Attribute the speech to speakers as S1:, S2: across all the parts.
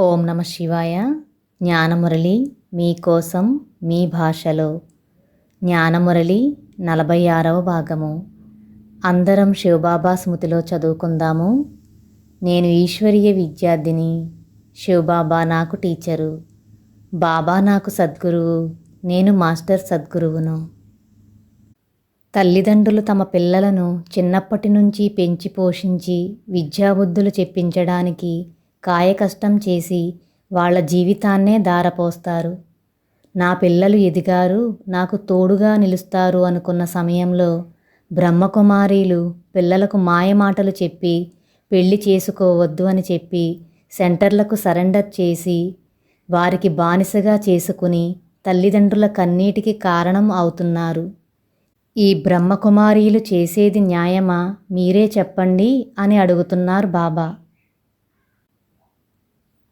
S1: ఓం నమ శివాయ. జ్ఞానమురళి మీకోసం మీ భాషలో. జ్ఞానమురళి నలభై ఆరవ భాగము. అందరం శివబాబా స్మృతిలో చదువుకుందాము. నేను ఈశ్వరీయ విద్యార్థిని. శివబాబా నాకు టీచరు. బాబా నాకు సద్గురువు. నేను మాస్టర్ సద్గురువును. తల్లిదండ్రులు తమ పిల్లలను చిన్నప్పటి నుంచి పెంచి పోషించి విద్యాబుద్ధులు చెప్పించడానికి కాయకష్టం చేసి వాళ్ళ జీవితాన్నే దారపోస్తారు నా పిల్లలు ఎదిగారు నాకు తోడుగా నిలుస్తారు అనుకున్న సమయంలో బ్రహ్మకుమారీలు పిల్లలకు మాయమాటలు చెప్పి పెళ్ళి చేసుకోవద్దు అని చెప్పి సెంటర్లకు సరెండర్ చేసి వారికి బానిసగా చేసుకుని తల్లిదండ్రుల కన్నీటికి కారణం అవుతున్నారు. ఈ బ్రహ్మకుమారీలు చేసేది న్యాయమా? మీరే చెప్పండి అని అడుగుతున్నారు బాబా.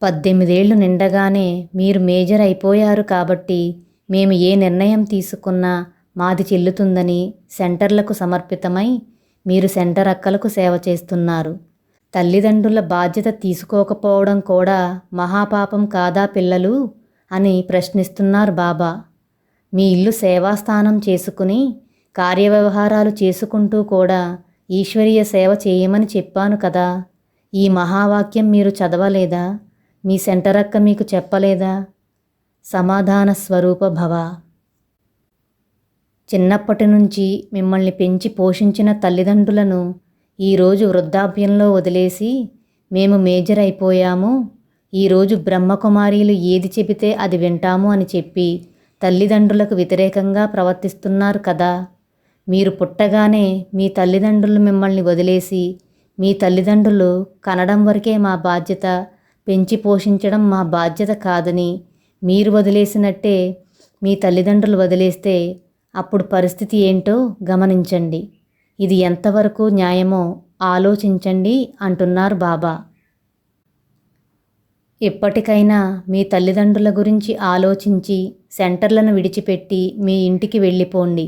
S1: పద్దెనిమిదేళ్ళు నిండగానే మీరు మేజర్ అయిపోయారు కాబట్టి మేము ఏ నిర్ణయం తీసుకున్నా మాది చెల్లుతుందని సెంటర్లకు సమర్పితమై మీరు సెంటర్ అక్కలకు సేవ చేస్తున్నారు. తల్లిదండ్రుల బాధ్యత తీసుకోకపోవడం కూడా మహాపాపం కాదా పిల్లలు? అని ప్రశ్నిస్తున్నారు బాబా. మీ ఇల్లు సేవాస్థానం చేసుకుని కార్యవ్యవహారాలు చేసుకుంటూ కూడా ఈశ్వరీయ సేవ చేయమని చెప్పాను కదా. ఈ మహావాక్యం మీరు చదవలేదా? మీ సెంటరక్క మీకు చెప్పలేదా? సమాధాన స్వరూప భవ. చిన్నప్పటి నుంచి మిమ్మల్ని పెంచి పోషించిన తల్లిదండ్రులను ఈరోజు వృద్ధాప్యంలో వదిలేసి మేము మేజర్ అయిపోయాము. ఈరోజు బ్రహ్మకుమారీలు ఏది చెబితే అది వింటాము అని చెప్పి తల్లిదండ్రులకు వ్యతిరేకంగా ప్రవర్తిస్తున్నారు కదా. మీరు పుట్టగానే మీ తల్లిదండ్రులు మిమ్మల్ని వదిలేసి మీ తల్లిదండ్రులు కనడం వరకే మా బాధ్యత పెంచి పోషించడం మా బాధ్యత కాదని మీరు వదిలేసినట్టే మీ తల్లిదండ్రులు వదిలేస్తే అప్పుడు పరిస్థితి ఏంటో గమనించండి. ఇది ఎంతవరకు న్యాయమో ఆలోచించండి అంటున్నారు బాబా. ఎప్పటికైనా మీ తల్లిదండ్రుల గురించి ఆలోచించి సెంటర్లను విడిచిపెట్టి మీ ఇంటికి వెళ్ళిపోండి.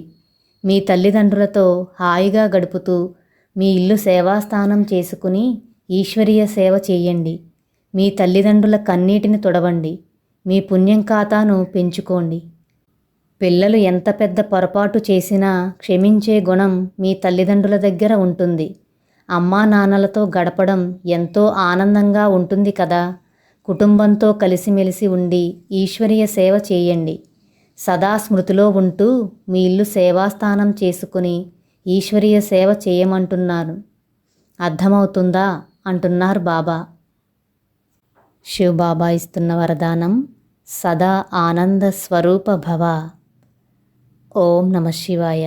S1: మీ తల్లిదండ్రులతో హాయిగా గడుపుతూ మీ ఇల్లు సేవాస్థానం చేసుకుని ఈశ్వరీయ సేవ చేయండి. మీ తల్లిదండ్రుల కన్నీటిని తుడవండి. మీ పుణ్యం ఖాతాను పెంచుకోండి. పిల్లలు ఎంత పెద్ద పొరపాటు చేసినా క్షమించే గుణం మీ తల్లిదండ్రుల దగ్గర ఉంటుంది. అమ్మా నాన్నలతో గడపడం ఎంతో ఆనందంగా ఉంటుంది కదా. కుటుంబంతో కలిసిమెలిసి ఉండి ఈశ్వరీయ సేవ చేయండి. సదా స్మృతిలో ఉంటూ మీ ఇల్లు సేవాస్థానం చేసుకుని ఈశ్వరీయ సేవ చేయమంటున్నాను. అర్థమవుతుందా? అంటున్నారు బాబా. శివబాబా ఇస్తున్న వరదానం సదా ఆనంద స్వరూప భవ. ఓం నమ శివాయ.